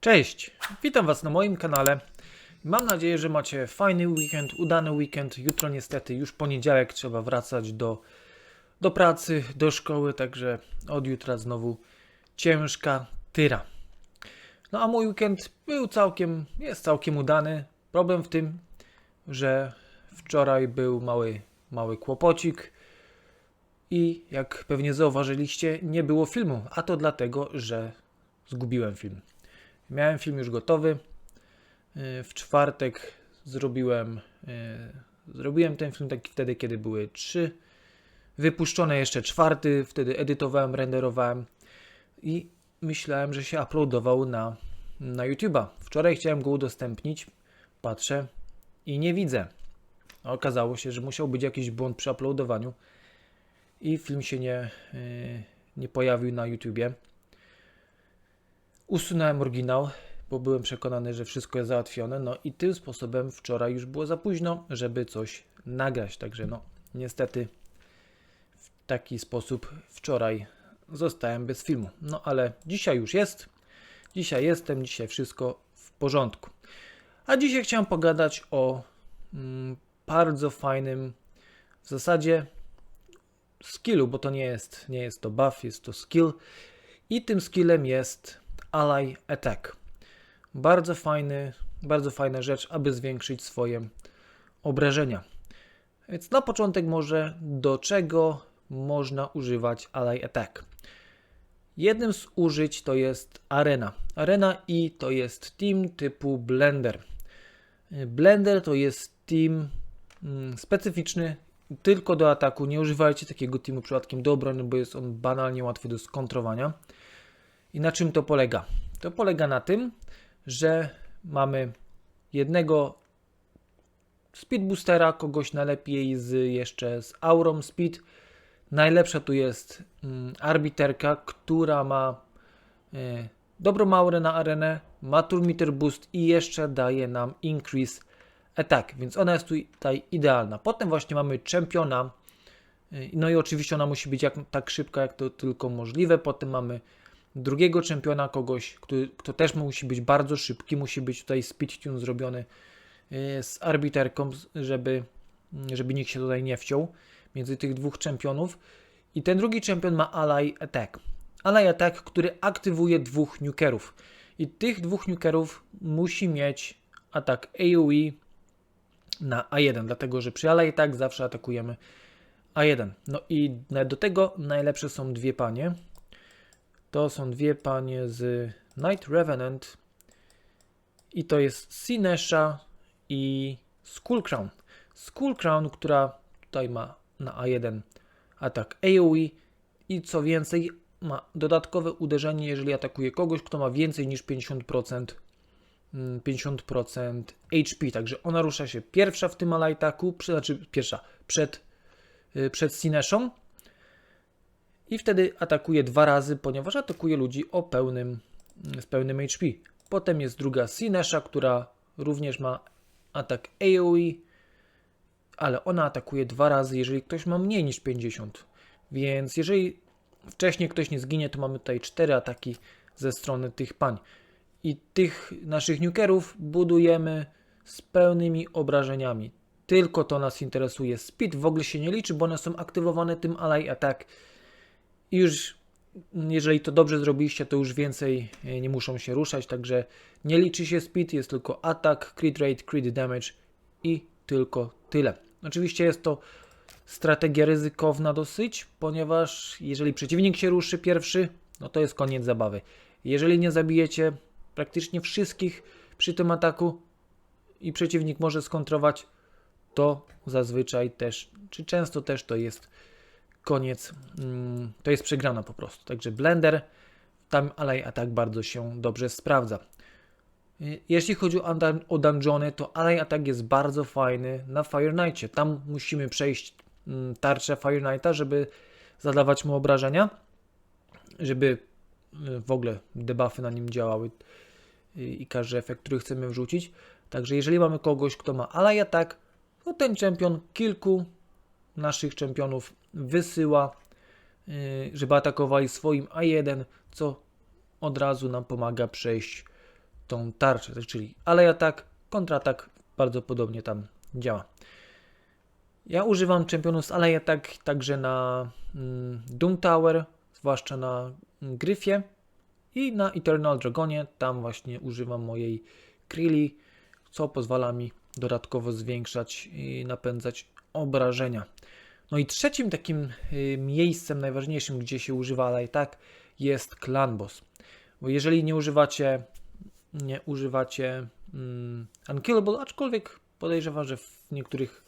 Cześć, witam Was na moim kanale. Mam nadzieję, że macie fajny weekend, udany weekend. Jutro niestety już poniedziałek, trzeba wracać do, do pracy, do szkoły, także od jutra znowu ciężka tyra. No a mój weekend był całkiem, jest całkiem udany. Problem w tym, że wczoraj był mały, mały kłopocik i jak pewnie zauważyliście, nie było filmu, a to dlatego, że zgubiłem film. Miałem film już gotowy. Yy, W czwartek zrobiłem, yy, zrobiłem ten film taki wtedy, kiedy były trzy wypuszczone jeszcze czwarty, wtedy edytowałem, renderowałem i myślałem, że się uploadował na, na YouTube'a. Wczoraj chciałem go udostępnić, patrzę i nie widzę. A Okazało się, że musiał być jakiś błąd przy uploadowaniu i film się nie, yy, nie pojawił na YouTubie. Usunąłem oryginał, bo byłem przekonany, że wszystko jest załatwione. No i tym sposobem wczoraj już było za późno, żeby coś nagrać. Także no, niestety w taki sposób wczoraj zostałem bez filmu. No ale dzisiaj już jest. Dzisiaj jestem, dzisiaj wszystko w porządku. A dzisiaj chciałem pogadać o mm, bardzo fajnym w zasadzie skillu, bo to nie jest, nie jest to buff, jest to skill. I tym skillem jest Ally Attack. Bardzo fajny, bardzo fajna rzecz, aby zwiększyć swoje obrażenia. Więc na początek może do czego można używać Ally Attack. Jednym z użyć to jest Arena. Arena i to jest team typu Blender. Blender to jest team mm, specyficzny tylko do ataku. Nie używajcie takiego teamu przypadkiem do obrony, bo jest on banalnie łatwy do skontrowania. I na czym to polega? To polega na tym, że mamy jednego speed boostera, kogoś najlepiej z jeszcze z aurą speed. Najlepsza tu jest mm, arbiterka, która ma e, dobrą aurę na arenę, ma turmeter boost i jeszcze daje nam increase attack, więc ona jest tutaj idealna. Potem właśnie mamy czempiona, e, no i oczywiście ona musi być jak, tak szybka, jak to tylko możliwe. Potem mamy drugiego czempiona, kogoś, kto, kto też musi być bardzo szybki, musi być tutaj speed tune zrobiony e, z arbiterką, żeby, żeby nikt się tutaj nie wciął między tych dwóch czempionów. I ten drugi czempion ma Ally Attack. Ally Attack, który aktywuje dwóch nukerów. I tych dwóch nukerów musi mieć atak AoE na A1, dlatego że przy Ally Attack zawsze atakujemy A1. No i do tego najlepsze są dwie panie. To są dwie panie z Night Revenant. I to jest Sinesha i Skullcrown. Skullcrown, która tutaj ma na A1 atak AoE i co więcej ma dodatkowe uderzenie, jeżeli atakuje kogoś, kto ma więcej niż 50% mm, 50% HP, także ona rusza się pierwsza w tym alajtaku, znaczy pierwsza przed, y, przed i wtedy atakuje dwa razy, ponieważ atakuje ludzi o pełnym, z pełnym HP. Potem jest druga Sinesha, która również ma atak AoE, ale ona atakuje dwa razy, jeżeli ktoś ma mniej niż 50. Więc jeżeli wcześniej ktoś nie zginie, to mamy tutaj cztery ataki ze strony tych pań. I tych naszych nukerów budujemy z pełnymi obrażeniami. Tylko to nas interesuje. Speed w ogóle się nie liczy, bo one są aktywowane tym Ally Attack. I już jeżeli to dobrze zrobiliście, to już więcej e, nie muszą się ruszać, także nie liczy się speed, jest tylko atak, crit rate, crit damage i tylko tyle. Oczywiście jest to strategia ryzykowna dosyć, ponieważ jeżeli przeciwnik się ruszy pierwszy, no to jest koniec zabawy. Jeżeli nie zabijecie praktycznie wszystkich przy tym ataku i przeciwnik może skontrować, to zazwyczaj też, czy często też to jest koniec, mm, to jest przegrana po prostu. Także Blender, tam Ally Attack bardzo się dobrze sprawdza. Y, Jeśli chodzi o, dun- o dungeony, to Ally Attack jest bardzo fajny na Fire Knightie. Tam musimy przejść mm, tarczę Fire Knighta, żeby zadawać mu obrażenia, żeby y, w ogóle debuffy na nim działały y, i każdy efekt, który chcemy wrzucić. Także jeżeli mamy kogoś, kto ma Ally Attack, to ten czempion kilku naszych czempionów wysyła, y, żeby atakowali swoim A1, co od razu nam pomaga przejść tą tarczę, czyli ale atak, kontratak bardzo podobnie tam działa. Ja używam czempionów z Alei Attack także na mm, Doom Tower, zwłaszcza na mm, Gryfie i na Eternal Dragonie. Tam właśnie używam mojej Krilli, co pozwala mi dodatkowo zwiększać i napędzać obrażenia. No i trzecim takim y, miejscem najważniejszym, gdzie się używa Alei Attack jest Clan Boss. Bo jeżeli nie używacie nie używacie mm, Unkillable, aczkolwiek podejrzewam, że w niektórych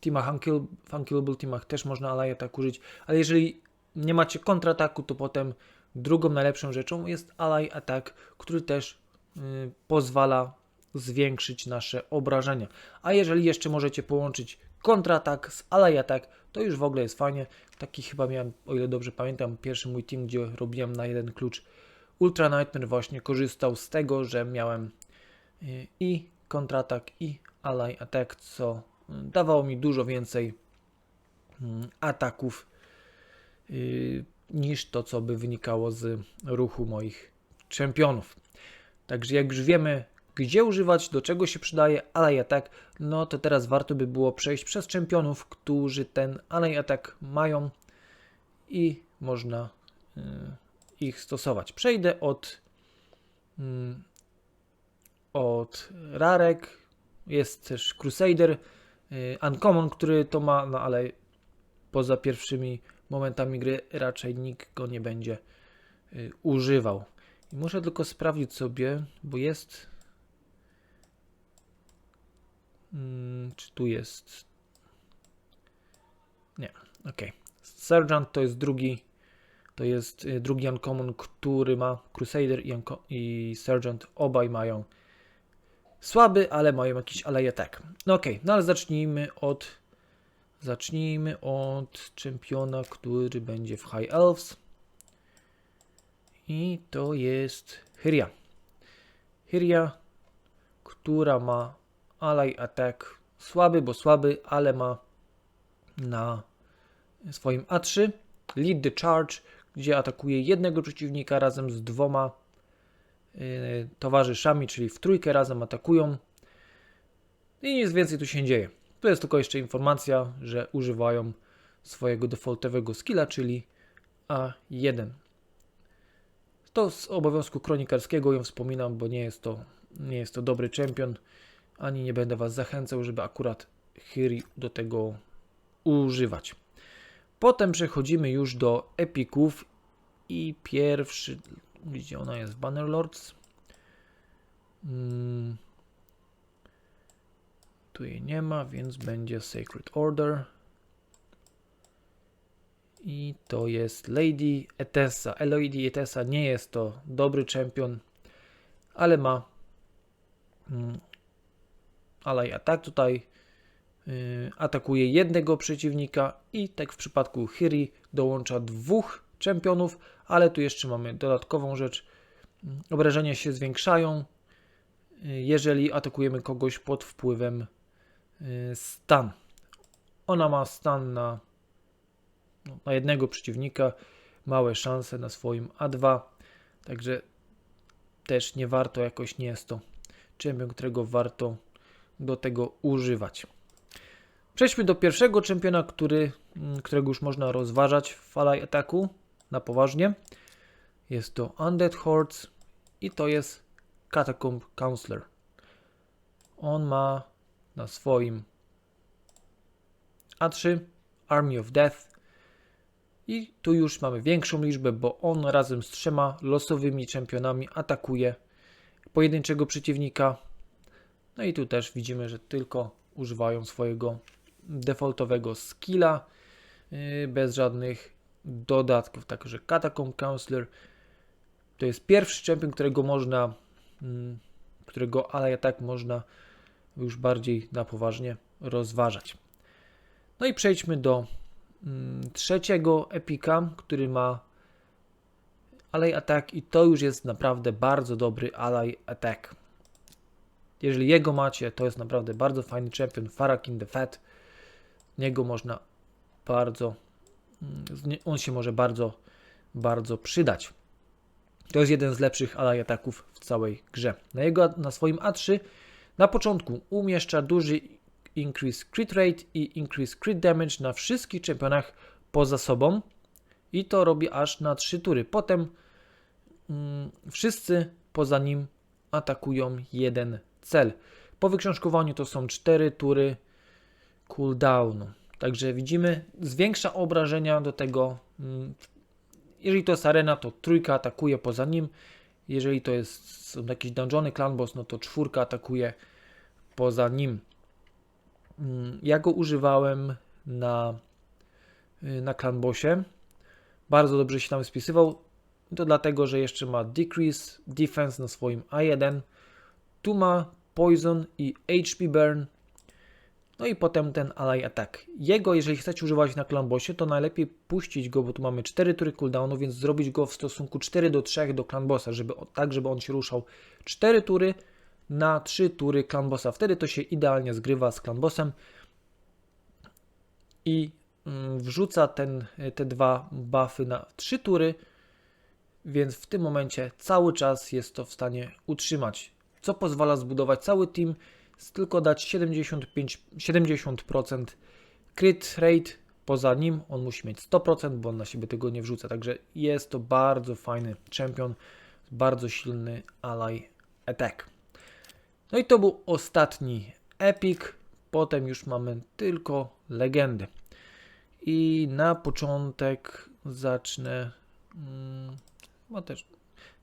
teamach, unkill, w Unkillable teamach też można Ally Attack użyć, ale jeżeli nie macie kontrataku, to potem drugą najlepszą rzeczą jest Ally Attack, który też y, pozwala zwiększyć nasze obrażenia. A jeżeli jeszcze możecie połączyć kontratak z Ally Attack, to już w ogóle jest fajnie. Taki chyba miałem, o ile dobrze pamiętam, pierwszy mój team, gdzie robiłem na jeden klucz Ultra Nightmare właśnie korzystał z tego, że miałem y, i kontratak i Ally Attack, co dawało mi dużo więcej mm, ataków y, niż to, co by wynikało z ruchu moich czempionów. Także jak już wiemy, gdzie używać, do czego się przydaje Ally Attack, no to teraz warto by było przejść przez czempionów, którzy ten Ally Attack mają i można y, ich stosować. Przejdę od, mm, od Rarek, jest też Crusader, y, Uncommon, który to ma, no ale poza pierwszymi momentami gry raczej nikt go nie będzie y, używał. I muszę tylko sprawdzić sobie, bo jest. Mm, czy tu jest. Nie, ok. Sergeant to jest drugi. To jest y, drugi Uncommon, który ma Crusader i, Unco- i Sergeant. Obaj mają słaby, ale mają jakiś aleje tak. No okay, no ale zacznijmy od zacznijmy od czempiona, który będzie w High Elves. I to jest Hyria. Hyria, która ma Ally Attack słaby, bo słaby, ale ma na swoim A3 Lead the Charge, gdzie atakuje jednego przeciwnika razem z dwoma Y, towarzyszami, czyli w trójkę razem atakują i nic więcej tu się dzieje. Tu jest tylko jeszcze informacja, że używają swojego defaultowego skilla, czyli A1. To z obowiązku kronikarskiego ją wspominam, bo nie jest to, nie jest to dobry czempion, ani nie będę Was zachęcał, żeby akurat Hyri do tego używać. Potem przechodzimy już do epików i pierwszy gdzie ona jest? Bannerlords. Hmm. Tu jej nie ma, więc będzie Sacred Order. I to jest Lady Etessa. Lady Etessa nie jest to dobry czempion, ale ma ale atak tutaj yy, atakuje jednego przeciwnika i tak w przypadku Hiri dołącza dwóch czempionów, ale tu jeszcze mamy dodatkową rzecz. Obrażenia się zwiększają, jeżeli atakujemy kogoś pod wpływem y, stan. Ona ma stan na, no, na jednego przeciwnika, małe szanse na swoim A2, także też nie warto, jakoś nie jest to czempion, którego warto do tego używać. Przejdźmy do pierwszego czempiona, który, mm, którego już można rozważać w falaj ataku na poważnie. Jest to Undead Hordes i to jest Catacomb Counselor. On ma na swoim A3 Army of Death i tu już mamy większą liczbę, bo on razem z trzema losowymi czempionami atakuje pojedynczego przeciwnika. No i tu też widzimy, że tylko używają swojego defaultowego skilla yy, bez żadnych dodatków. Także Catacomb Counselor to jest pierwszy champion, którego można, mm, którego ale tak można już bardziej na poważnie rozważać. No i przejdźmy do mm, trzeciego epika, który ma Ally Attack i to już jest naprawdę bardzo dobry Ally Attack. Jeżeli jego macie, to jest naprawdę bardzo fajny champion, Farakin the Fat. Niego można bardzo, mm, on się może bardzo, bardzo przydać. To jest jeden z lepszych alaj ataków w całej grze. Na, jego, na swoim A3 na początku umieszcza duży increase crit rate i increase crit damage na wszystkich czempionach poza sobą i to robi aż na 3 tury. Potem mm, wszyscy poza nim atakują jeden cel. Po wyksiążkowaniu to są 4 tury cooldownu. Także widzimy, zwiększa obrażenia do tego. mm, Jeżeli to jest arena, to trójka atakuje poza nim. Jeżeli to jest są jakieś dungeony, clan boss, no to czwórka atakuje poza nim. Mm, Ja go używałem na, y, na clan bossie. Bardzo dobrze się tam spisywał. To dlatego, że jeszcze ma decrease defense na swoim A1. Tu ma poison i HP burn. No i potem ten ally attack. Jego, jeżeli chcecie używać na clan bossie, to najlepiej puścić go, bo tu mamy 4 tury cooldownu, więc zrobić go w stosunku 4 do 3 do clan bossa, żeby, tak żeby on się ruszał 4 tury na 3 tury clan bossa. Wtedy to się idealnie zgrywa z clan bossem i mm, wrzuca ten, te dwa buffy na 3 tury, więc w tym momencie cały czas jest to w stanie utrzymać, co pozwala zbudować cały team, tylko dać 75, 70% crit rate, poza nim on musi mieć 100%, bo on na siebie tego nie wrzuca, także jest to bardzo fajny champion, bardzo silny ally attack. No i to był ostatni epic, potem już mamy tylko legendy. I na początek zacznę. Mm, chyba też.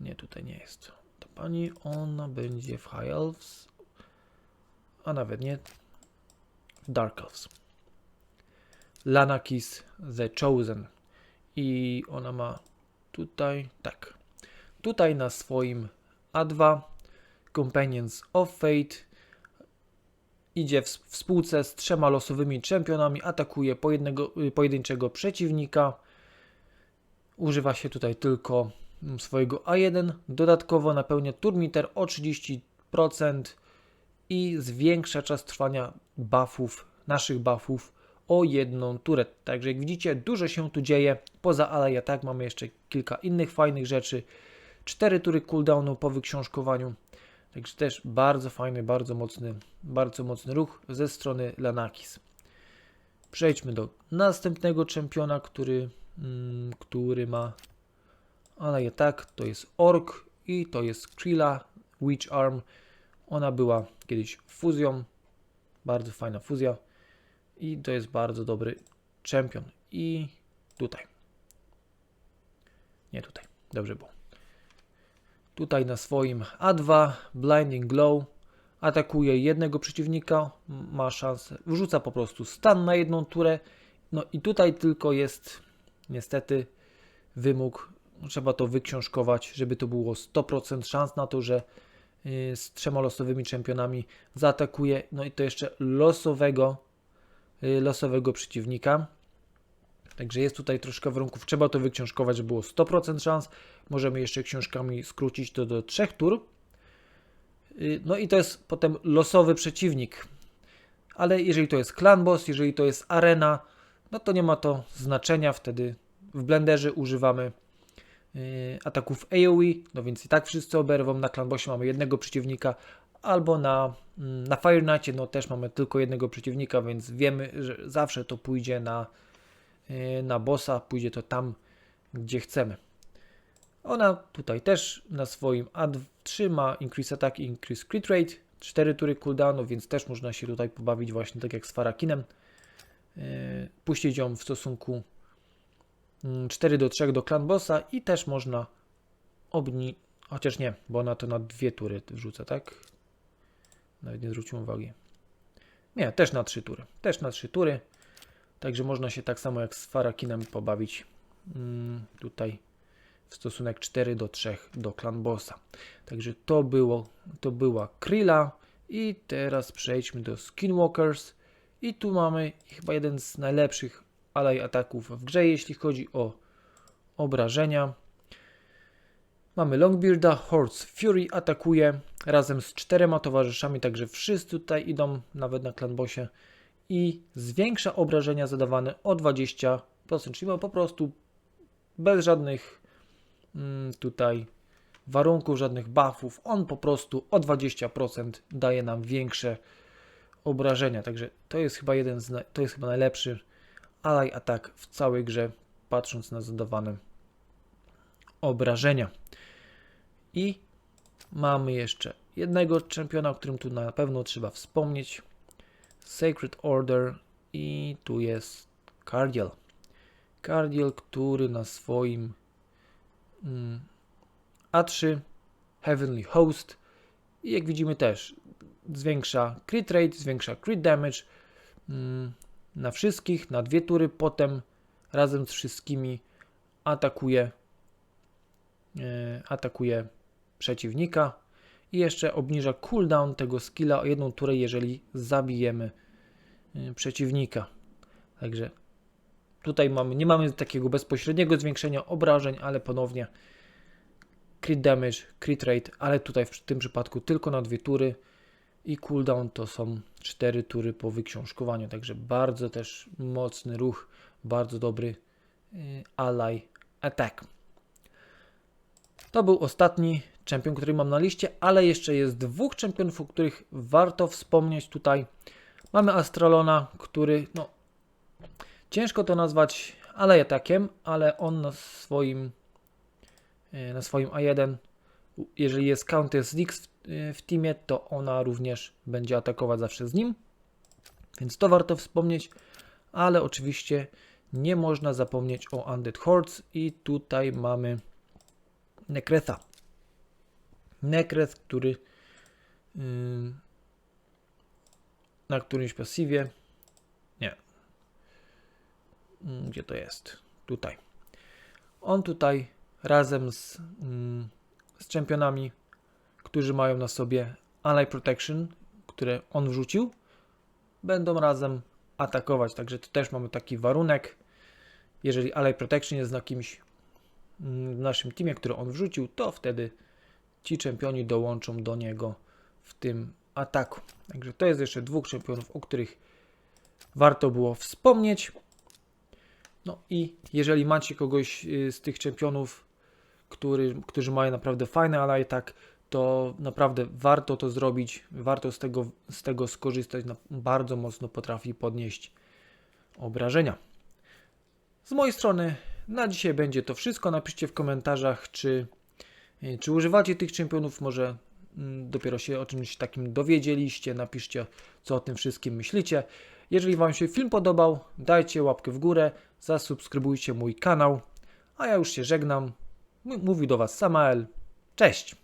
Nie, tutaj nie jest. Pani, ona będzie w High Elves, a nawet nie. W Dark Elves. Lanakis The Chosen. I ona ma tutaj, tak. Tutaj na swoim A2 Companions of Fate idzie w, w spółce z trzema losowymi czempionami, atakuje po jednego, y, pojedynczego przeciwnika. Używa się tutaj tylko swojego A1. Dodatkowo napełnia turmiter o 30% i zwiększa czas trwania buffów, naszych buffów o jedną turę. Także jak widzicie, dużo się tu dzieje. Poza Ally Attack mamy jeszcze kilka innych fajnych rzeczy. 4 tury cooldownu po wyksiążkowaniu. Także też bardzo fajny, bardzo mocny, bardzo mocny ruch ze strony Lanakis. Przejdźmy do następnego czempiona, który, mm, który ma ale tak, to jest Ork i to jest Krilla Witch Arm. Ona była kiedyś fuzją, bardzo fajna fuzja i to jest bardzo dobry czempion. I tutaj. Nie tutaj, dobrze było. Tutaj na swoim A2 Blinding Glow atakuje jednego przeciwnika, ma szansę, wrzuca po prostu stan na jedną turę. No i tutaj tylko jest niestety wymóg, trzeba to wyksiążkować, żeby to było 100% szans na to, że y, z trzema losowymi czempionami zaatakuje, no i to jeszcze losowego, y, losowego przeciwnika. Także jest tutaj troszkę warunków, trzeba to wyksiążkować, żeby było 100% szans. Możemy jeszcze książkami skrócić to do trzech tur. Y, No i to jest potem losowy przeciwnik. Ale jeżeli to jest clan boss, jeżeli to jest arena, no to nie ma to znaczenia. Wtedy w blenderze używamy ataków AoE, no więc i tak wszyscy oberwą. Na clan bossie mamy jednego przeciwnika, albo na, mm, na Fire Knightie, no też mamy tylko jednego przeciwnika, więc wiemy, że zawsze to pójdzie na, y, na bossa, pójdzie to tam, gdzie chcemy. Ona tutaj też na swoim A3 ma Increase Attack i Increase Crit Rate, 4 tury cooldownu, więc też można się tutaj pobawić właśnie tak jak z Farakinem. Yy, Puścić ją w stosunku 4 do 3 do Clan Bossa i też można obni... Chociaż nie, bo ona to na dwie tury wrzuca, tak? Nawet nie zwróciłem uwagi. Nie, też na 3 tury. Też na 3 tury. Także można się tak samo jak z Farakinem pobawić mm, tutaj w stosunek 4 do 3 do Clan Bossa. Także to było, to była Krilla i teraz przejdźmy do Skinwalkers i tu mamy chyba jeden z najlepszych alej ataków w grze, jeśli chodzi o obrażenia. Mamy Longbearda, Horse Fury atakuje razem z czterema towarzyszami, także wszyscy tutaj idą nawet na Clan Bossie i zwiększa obrażenia zadawane o 20%, czyli ma po prostu bez żadnych mm, tutaj warunków, żadnych buffów. On po prostu o 20% daje nam większe obrażenia. Także to jest chyba jeden z, to jest chyba najlepszy ally atak w całej grze, patrząc na zadawane obrażenia. I mamy jeszcze jednego czempiona, o którym tu na pewno trzeba wspomnieć. Sacred Order i tu jest Cardiel. Cardiel, który na swoim mm, A3 Heavenly Host i jak widzimy też zwiększa crit rate, zwiększa crit damage mm, na wszystkich, na dwie tury, potem razem z wszystkimi atakuje e, atakuje przeciwnika i jeszcze obniża cooldown tego skilla o jedną turę, jeżeli zabijemy y, przeciwnika. Także tutaj mamy, nie mamy takiego bezpośredniego zwiększenia obrażeń, ale ponownie crit damage, crit rate, ale tutaj w tym przypadku tylko na dwie tury i cooldown to są cztery tury po wyksiążkowaniu, także bardzo też mocny ruch, bardzo dobry y, ally attack. To był ostatni czempion, który mam na liście, ale jeszcze jest dwóch czempionów, o których warto wspomnieć tutaj. Mamy Astralona, który, no, ciężko to nazwać ale atakiem, ale on na swoim, e, na swoim A1, jeżeli jest Countess Dix w, w teamie, to ona również będzie atakować zawsze z nim, więc to warto wspomnieć, ale oczywiście nie można zapomnieć o Undead Hordes i tutaj mamy Nekretha. Nekret, który ym, na którymś pasywie. Nie. Mm, Gdzie to jest? Tutaj. On tutaj razem z, ym, z czempionami, którzy mają na sobie Ally Protection, które on wrzucił, będą razem atakować. Także tu też mamy taki warunek. Jeżeli Ally Protection jest na kimś mm, w naszym teamie, który on wrzucił, to wtedy ci czempioni dołączą do niego w tym ataku. Także to jest jeszcze dwóch czempionów, o których warto było wspomnieć. No i jeżeli macie kogoś y, z tych czempionów, który, którzy mają naprawdę fajny ale tak, to naprawdę warto to zrobić, warto z tego, z tego skorzystać. Bardzo mocno potrafi podnieść obrażenia. Z mojej strony na dzisiaj będzie to wszystko. Napiszcie w komentarzach, czy, y, czy używacie tych czempionów. Może mm, dopiero się o czymś takim dowiedzieliście. Napiszcie, co o tym wszystkim myślicie. Jeżeli Wam się film podobał, dajcie łapkę w górę, zasubskrybujcie mój kanał. A ja już się żegnam. M- Mówił do Was Samael. Cześć!